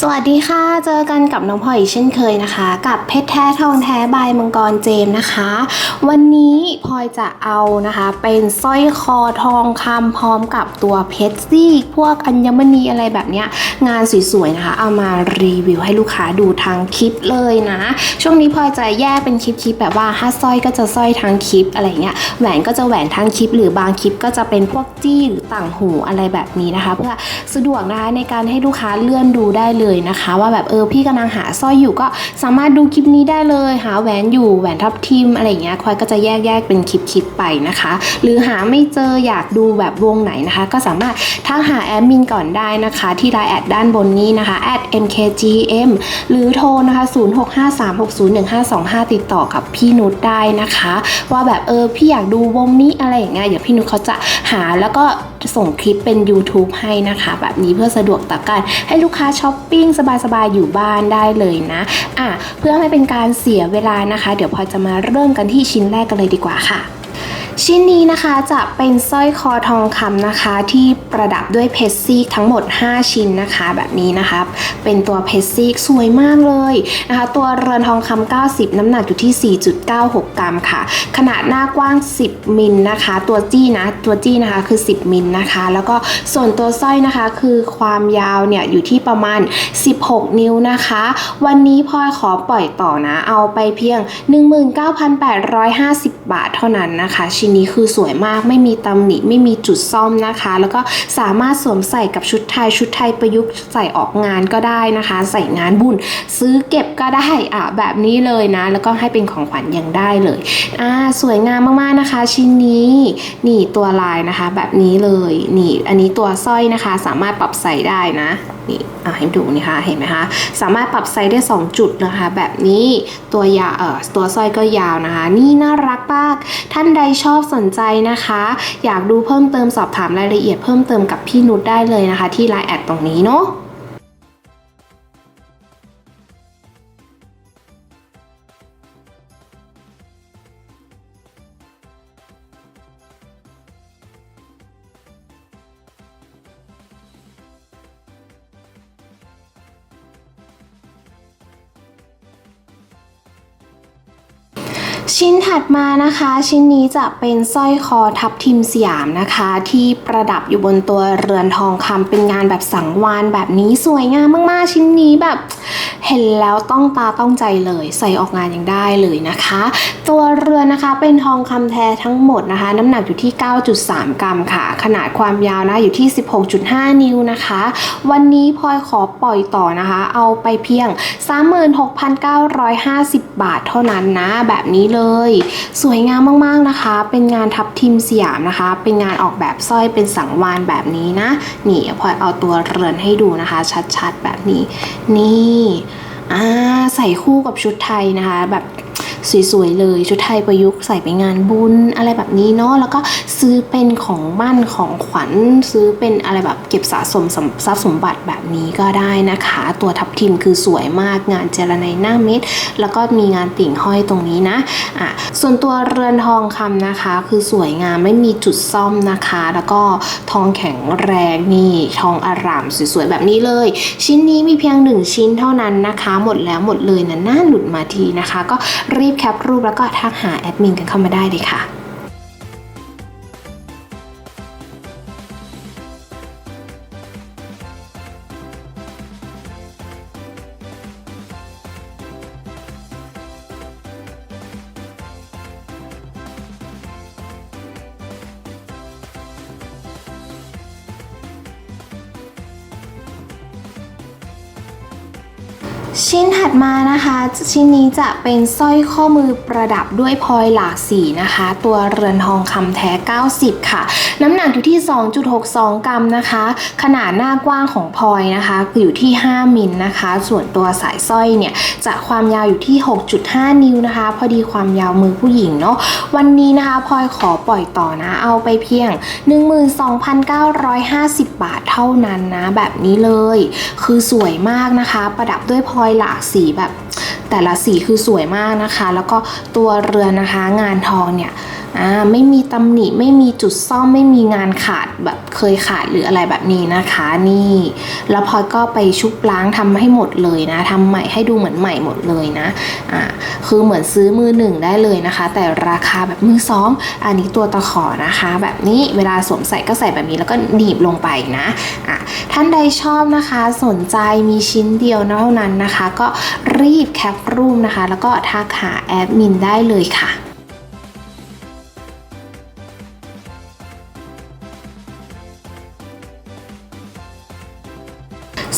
สวัสดีค่ะ เจอกันกับน้องพลอยอีกเช่นเคยนะคะ กับเพชรแท้ทองแท้บายมังกรเจมส์นะคะ วันนี้พลอยจะเอานะคะ เป็นสร้อยคอทองคำพร้อมกับตัวเพชรซี่ พวกอัญมณีอะไรแบบเนี้ยงานสวยๆนะคะ เอามารีวิวให้ลูกค้าดูทางคลิปเลยนะ ช่วงนี้พลอยจะแยกเป็นคลิปๆแบบว่าถ้าสร้อยก็จะสร้อยทางคลิปอะไรเงี้ยแหวนก็จะแหวนทางคลิป หรือบางคลิปก็จะเป็นพวกจี้หรือต่างหูอะไรแบบนี้นะคะ เพื่อสะดวกนะคะในการให้ลูกค้าเลื่อนดูได้เลยเลยนะคะ ว่าแบบเออพี่กำลังหาสร้อยอยู่ก็สามารถดูคลิปนี้ได้เลยหาแหวนอยู่แหวนทับทิมอะไรเงี้ยพลอยก็จะแยกแยกเป็นคลิปคลิปๆไปนะคะ หรือหาไม่เจออยากดูแบบวงไหนนะคะ ก็สามารถทักหาแอดมินก่อนได้นะคะ ที่ไลน์แอดด้านบนนี้นะคะ @mkgm หรือโทรนะคะ 0653601525 ติดต่อกับพี่นุชได้นะคะ ว่าแบบเออพี่อยากดูวงนี้อะไรอย่างเงี้ยเดี๋ยวพี่นุชเขาจะหาแล้วก็ ส่งคลิปเป็น YouTube ให้นะคะ แบบนี้เพื่อสะดวกต่อการให้ลูกค้าช้อปปิ้งสบายๆ อยู่บ้านได้เลยนะอะเพื่อไม่เป็นการเสียเวลานะคะ เดี๋ยวพอจะมาเริ่มกันที่ชิ้นแรกกันเลยดีกว่าค่ะ ชิ้นนี้นะคะจะเป็นสร้อยคอทองคำนะคะ ที่ประดับด้วยเพชรซีกทั้งหมด 5 ชิ้นนะคะ แบบนี้นะคะเป็นตัวเพชรซีกสวยมากเลยนะคะ ตัวเรือนทองคำ90 น้ำหนักอยู่ที่ 4.96 กรัมค่ะ ขนาดหน้ากว้าง 10 มิลนะคะ ตัวจี้นะตัวจี้นะคะคือ 10 มิลนะคะ แล้วก็ส่วนตัวสร้อยนะคะคือความยาวเนี่ยอยู่ที่ประมาณ 16 นิ้วนะคะ วันนี้พลอยขอปล่อยต่อนะ เอาไปเพียง 19,850 บาทเท่านั้นนะคะชิ้นนี้คือสวยมากไม่มีตำหนิไม่มีจุดซ่อมนะคะ แล้วก็สามารถสวมใส่กับชุดไทยชุดไทยประยุกต์ใส่ออกงานก็ได้นะคะ ใส่งานบุญซื้อเก็บก็ได้อะแบบนี้เลยนะ แล้วก็ให้เป็นของขวัญยังได้เลยอ่าสวยงามมากๆนะคะ ชิ้นนี้นี่ตัวลายนะคะ แบบนี้เลยนี่ อันนี้ตัวสร้อยนะคะ สามารถปรับใส่ได้นะนี่อะให้ดูนี่ค่ะเห็นไหมคะสามารถปรับไซส์ได้ 2 จุดนะคะ แบบนี้ตัวยาเอ่อตัวสร้อยก็ยาวนะคะ นี่น่ารักมาก ท่านใดชอบสนใจนะคะ อยากดูเพิ่มเติมสอบถามรายละเอียดเพิ่มเติมกับพี่นุชได้เลยนะคะ ที่ไลน์แอดตรงนี้เนาะ ชิ้นถัดมานะคะ ชิ้นนี้จะเป็นสร้อยคอทับทิมสยามนะคะ ที่ประดับอยู่บนตัวเรือนทองคำเป็นงานแบบสังวานแบบนี้สวยงามมากๆ ชิ้นนี้แบบ เห็นแล้วต้องตาต้องใจเลยใส่ออกงานยังได้เลยนะคะ ตัวเรือนนะคะเป็นทองคำแท้ทั้งหมดนะคะ น้ำหนักอยู่ที่ 9.3 กรัมค่ะ ขนาดความยาวนะอยู่ที่ 16.5 นิ้วนะคะ วันนี้พลอยขอปล่อยต่อนะคะ เอาไปเพียง 36,950 บาทเท่านั้นนะ แบบนี้เลย สวยงามมากๆนะคะ เป็นงานทับทิมสยามนะคะ เป็นงานออกแบบสร้อยเป็นสังวานแบบนี้นะ นี่พลอยเอาตัวเรือนให้ดูนะคะ ชัดๆ แบบนี้ นี่ อ่าใส่คู่กับชุดไทยนะคะ แบบ สวยๆเลย ชุดไทยประยุกต์ใส่ไปงานบุญอะไรแบบนี้เนาะแล้วก็ซื้อเป็นของมั่นของขวัญซื้อเป็นอะไรแบบเก็บสะสมทรัพย์สมบัติแบบนี้ก็ได้นะคะ ตัวทับทิมคือสวยมากงานเจรไนหน้าเม็ดแล้วก็มีงานติ่งห้อยตรงนี้นะอะส่วนตัวเรือนทองคำนะคะ คือสวยงามไม่มีจุดซ่อมนะคะ แล้วก็ทองแข็งแรงนี่ทองอารามสวยๆแบบนี้เลย ชิ้นนี้มีเพียงหนึ่งชิ้นเท่านั้นนะคะ หมดแล้วหมดเลยนะน่าหลุดมาทีนะคะ ก็รีบแคปรูปแล้วก็ทักหาแอดมินกันเข้ามาได้เลยค่ะ ชิ้นถัดมานะคะ ชิ้นนี้จะเป็นสร้อยข้อมือประดับด้วยพลอยหลากสีนะคะ ตัวเรือนทองคำแท้ 90 ค่ะ น้ำหนักอยู่ที่ 2.62 กรัมนะคะ ขนาดหน้ากว้างของพลอยนะคะอยู่ที่ 5 มิลนะคะ ส่วนตัวสายสร้อยเนี่ยจะความยาวอยู่ที่ 6.5 นิ้วนะคะ พอดีความยาวมือผู้หญิงเนาะวันนี้นะคะพลอยขอปล่อยต่อนะ เอาไปเพียง 12,950 บาทเท่านั้นนะ แบบนี้เลย คือสวยมากนะคะ ประดับด้วยพลอยอยหลากสีแบบ แต่ละสีคือสวยมากนะคะ แล้วก็ตัวเรือนนะคะ งานทองเนี่ยไม่มีตำหนิไม่มีจุดซ่อมไม่มีงานขาดแบบเคยขาดหรืออะไรแบบนี้นะคะ นี่ แล้วพลอยก็ไปชุบล้างทำให้หมดเลยนะทำใหม่ให้ดูเหมือนใหม่หมดเลยนะอ่า คือเหมือนซื้อมือหนึ่งได้เลยนะคะ แต่ราคาแบบมือสองอันนี้ตัวตะขอนะคะ แบบนี้เวลาสวมใส่ก็ใส่แบบนี้แล้วก็หนีบลงไปนะอะท่านใดชอบนะคะสนใจมีชิ้นเดียวเท่านั้นนะคะ ก็รีบแคปรูปนะคะ แล้วก็ทักหาแอดมินได้เลยค่ะ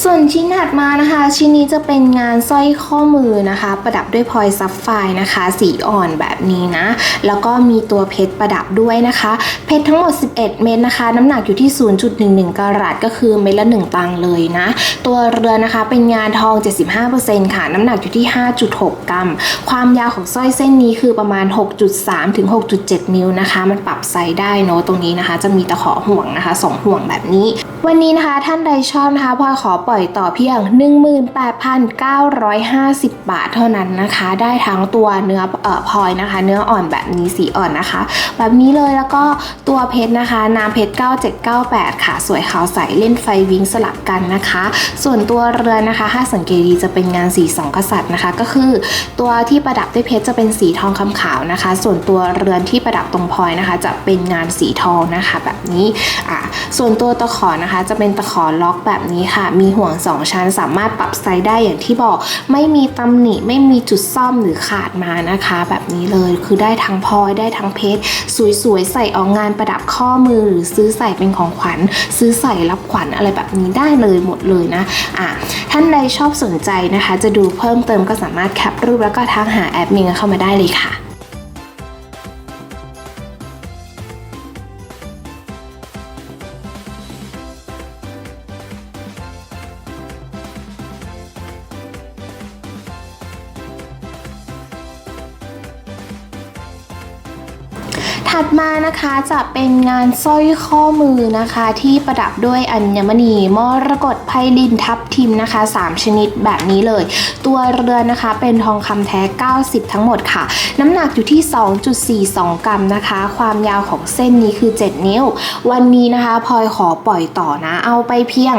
ส่วนชิ้นถัดมานะคะ ชิ้นนี้จะเป็นงานสร้อยข้อมือนะคะ ประดับด้วยพลอยซับไฟนะคะ สีอ่อนแบบนี้นะ แล้วก็มีตัวเพชรประดับด้วยนะคะ เพชรทั้งหมด 11 เม็ดนะคะ น้ำหนักอยู่ที่ 0.11 กรัตก็คือเม็ดละ 1 ตังเลยนะ ตัวเรือนนะคะเป็นงานทอง 75%ค่ะ น้ำหนักอยู่ที่ 5.6 กรัม ความยาวของสร้อยเส้นนี้คือประมาณ 6.3 ถึง 6.7 นิ้วนะคะ มันปรับไซส์ได้เนอะตรงนี้นะคะ จะมีตะขอห่วงนะคะ 2 ห่วงแบบนี้ วันนี้นะคะท่านใดชอบนะคะพลอยขอปล่อยต่อเพียง 18,950 บาทเท่านั้นนะคะ ได้ทั้งตัวเนื้อเอ่อพลอยนะคะ เนื้ออ่อนแบบนี้สีอ่อนนะคะ แบบนี้เลยแล้วก็ตัวเพชรนะคะน้ำเพชร 9798 ค่ะ สวยขาวใสเล่นไฟวิงสลับกันนะคะ ส่วนตัวเรือนนะคะถ้าสังเกตดีจะเป็นงานสีสองกษัตริย์นะคะ ก็คือตัวที่ประดับด้วยเพชรจะเป็นสีทองคำขาวนะคะ ส่วนตัวเรือนที่ประดับตรงพลอยนะคะ จะเป็นงานสีทองนะคะ แบบนี้อะส่วนตัวตะขอนะคะจะเป็นตะขอล็อกแบบนี้ค่ะ มีห่วง 2 ชั้นสามารถปรับไซส์ได้อย่างที่บอก ไม่มีตำหนิไม่มีจุดซ่อมหรือขาดมานะคะ แบบนี้เลยคือได้ทั้งพลอยได้ทั้งเพชรสวยๆ ใส่ออกงานประดับข้อมือหรือซื้อใส่เป็นของขวัญ ซื้อใส่รับขวัญอะไรแบบนี้ได้เลยหมดเลยนะอะท่านใดชอบสนใจนะคะ จะดูเพิ่มเติมก็สามารถแคปรูปแล้วก็ทักหาแอดมินกันเข้ามาได้เลยค่ะ ถัดมานะคะจะเป็นงานสร้อยข้อมือนะคะ ที่ประดับด้วยอัญมณีมรกต ไพลินทับทิมนะคะ 3 ชนิดแบบนี้เลย ตัวเรือนนะคะเป็นทองคำแท้ 90 ทั้งหมดค่ะ น้ำหนักอยู่ที่ 2.42 กรัมนะคะ ความยาวของเส้นนี้คือ 7 นิ้ว วันนี้นะคะพลอยขอปล่อยต่อนะ เอาไปเพียง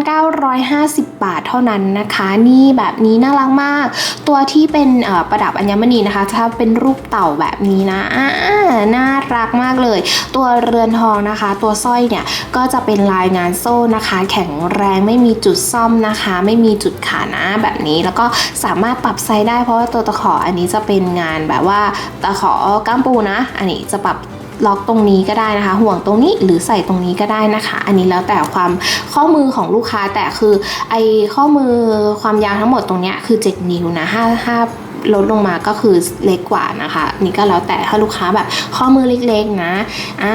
11,950 บาทเท่านั้นนะคะ นี่แบบนี้น่ารักมาก ตัวที่เป็นประดับอัญมณีนะคะ ถ้าเป็นรูปเต่าแบบนี้นะอ่าน่า รักมากเลย ตัวเรือนทองนะคะ ตัวสร้อยเนี่ยก็จะเป็นลายงานโซ่นะคะ แข็งแรงไม่มีจุดซ่อมนะคะ ไม่มีจุดขานะแบบนี้แล้วก็สามารถปรับไซส์ได้เพราะว่าตัวตะขออันนี้จะเป็นงานแบบว่าตะขอก้ามปูนะ อันนี้จะปรับ ล็อกตรงนี้ก็ได้นะคะ ห่วงตรงนี้หรือใส่ตรงนี้ก็ได้นะคะ อันนี้แล้วแต่ความข้อมือของลูกค้าแต่คือไอข้อมือความยาวทั้งหมดตรงเนี้ยคือ 7 นิ้วนะห้าห้าลดลงมาก็คือเล็กกว่านะคะ นี่ก็แล้วแต่ถ้าลูกค้าแบบข้อมือเล็กๆนะอ่า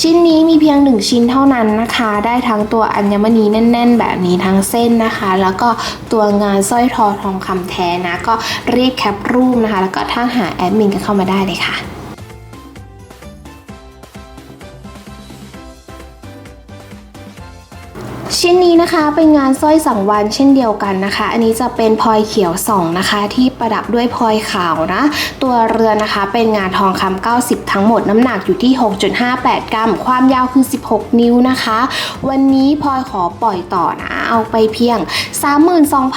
ชิ้นนี้มีเพียงหนึ่งชิ้นเท่านั้นนะคะ ได้ทั้งตัวอัญมณีแน่น ๆ แบบนี้ทั้งเส้นนะคะ แล้วก็ตัวงานสร้อยทอทองคำแท้นะ ก็รีบแคปรูปนะคะ แล้วก็ถ้าหาแอดมินกันเข้ามาได้เลยค่ะ ชิ้นนี้นะคะเป็นงานสร้อยสังวานเช่นเดียวกันนะคะ อันนี้จะเป็นพลอยเขียวสองนะคะ ที่ประดับด้วยพลอยขาวนะ ตัวเรือนนะคะเป็นงานทองคำ90 ทั้งหมดน้ำหนักอยู่ที่ 6.58 กรัม ความยาวคือ 16 นิ้วนะคะ วันนี้พลอยขอปล่อยต่อนะ เอาไปเพียง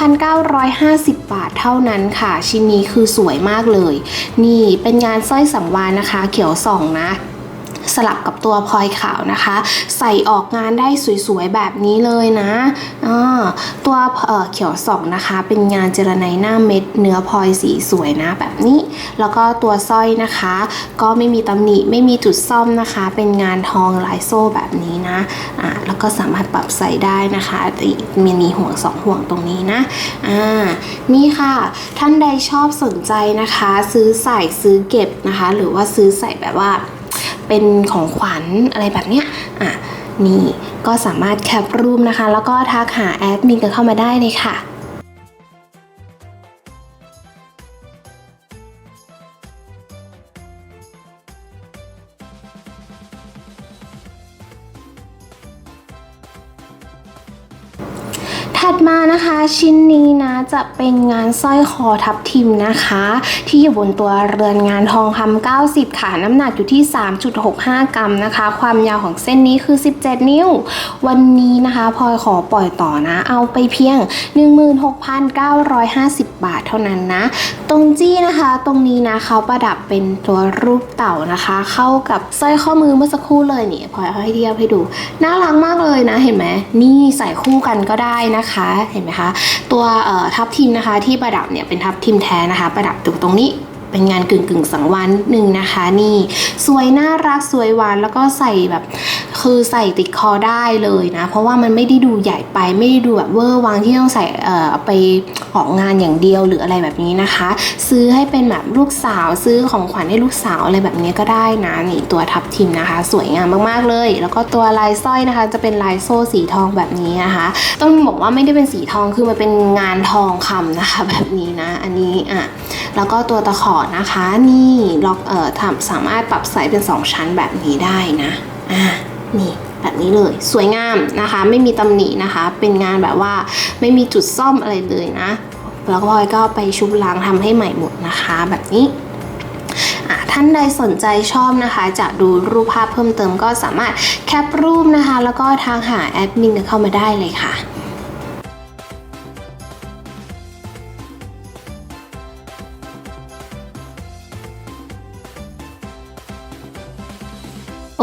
32,950 บาทเท่านั้นค่ะ ชิ้นนี้คือสวยมากเลย นี่เป็นงานสร้อยสังวานนะคะ เขียวสองนะ สลับกับตัวพลอยขาวนะคะ ใส่ออกงานได้สวยๆแบบนี้เลยนะตัวเเขียวสองนะคะ เป็นงานเจรไนหน้าเม็ดเนื้อพลอยสีสวยนะแบบนี้ แล้วก็ตัวสร้อยนะคะ ก็ไม่มีตำหนิไม่มีจุดซ่อมนะคะ เป็นงานทองลายโซ่แบบนี้นะอ่าแล้วก็สามารถปรับใส่ได้นะคะมีนีห่วงสองห่วงตรงนี้นะอ่านี่ค่ะ ท่านใดชอบสนใจนะคะ ซื้อใส่ซื้อเก็บนะคะ หรือว่าซื้อใส่แบบว่า เป็นของขวัญอะไรแบบเนี้ยอะนี่ก็สามารถแคปรูปนะคะ แล้วก็ทักหาแอดมินกันเข้ามาได้เลยค่ะ ถัดมานะคะชิ้นนี้นะจะเป็นงานสร้อยคอทับทิมนะคะ ที่อยู่บนตัวเรือนงานทองคำ90 ค่ะ น้ำหนักอยู่ที่ 3.65 กรัมนะคะ ความยาวของเส้นนี้คือ 17 นิ้ว วันนี้นะคะพลอยขอปล่อยต่อนะ เอาไปเพียง 16,950 บาทเท่านั้นนะ ตรงจี้นะคะตรงนี้นะเขาประดับเป็นตัวรูปเต่านะคะ เข้ากับสร้อยข้อมือเมื่อสักครู่เลยนี่พลอยเอาให้เทียบให้ดู น่ารักมากเลยนะเห็นไหมนี่ใส่คู่กันก็ได้นะคะเห็นไหมคะตัวทับทิมนะคะที่ประดับเนี่ยเป็นทับทิมแท้นะคะ ประดับอยู่ตรงนี้ เป็นงานกึ่งกึ่งสังวานนิดนึงนะคะ นี่สวยน่ารักสวยหวานแล้วก็ใส่แบบคือใส่ติดคอได้เลยนะ เพราะว่ามันไม่ได้ดูใหญ่ไปไม่ได้ดูแบบเวอร์วังที่ต้องใส่เอ่อไปออกงานอย่างเดียวหรืออะไรแบบนี้นะคะ ซื้อให้เป็นแบบลูกสาวซื้อของขวัญให้ลูกสาวอะไรแบบนี้ก็ได้นะนี่ตัวทับทิมนะคะ สวยงามมากๆเลย แล้วก็ตัวลายสร้อยนะคะ จะเป็นลายโซ่สีทองแบบนี้นะคะ ต้องบอกว่าไม่ได้เป็นสีทองคือมันเป็นงานทองคำนะคะ แบบนี้นะ อันนี้อะ แล้วก็ตัวตะขอนะคะนี่ล็อกเอ่อทำสามารถปรับไซส์เป็น 2 ชั้นแบบนี้ได้นะอ่านี่แบบนี้เลยสวยงามนะคะ ไม่มีตำหนินะคะ เป็นงานแบบว่าไม่มีจุดซ่อมอะไรเลยนะ แล้วก็พลอยก็ไปชุบล้างทำให้ใหม่หมดนะคะ แบบนี้ท่านใดสนใจชอบนะคะ จะดูรูปภาพเพิ่มเติมก็สามารถแคปรูปนะคะ แล้วก็ทางหาแอดมินเข้ามาได้เลยค่ะ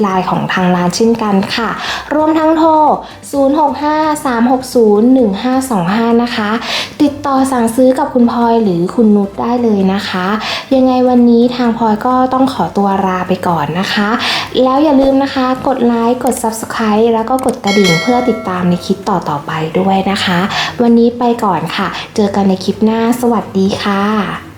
ไลน์ของทางร้านเช่นกันค่ะ รวมทั้งโทร 0653601525 นะคะ ติดต่อสั่งซื้อกับคุณพลอยหรือคุณนุชได้เลยนะคะ ยังไงวันนี้ทางพลอยก็ต้องขอตัวลาไปก่อนนะคะ แล้วอย่าลืมนะคะ กดไลค์ กด Subscribe แล้วก็กดกระดิ่งเพื่อติดตามในคลิปต่อๆไปด้วยนะคะ วันนี้ไปก่อนค่ะ เจอกันในคลิปหน้า สวัสดีค่ะ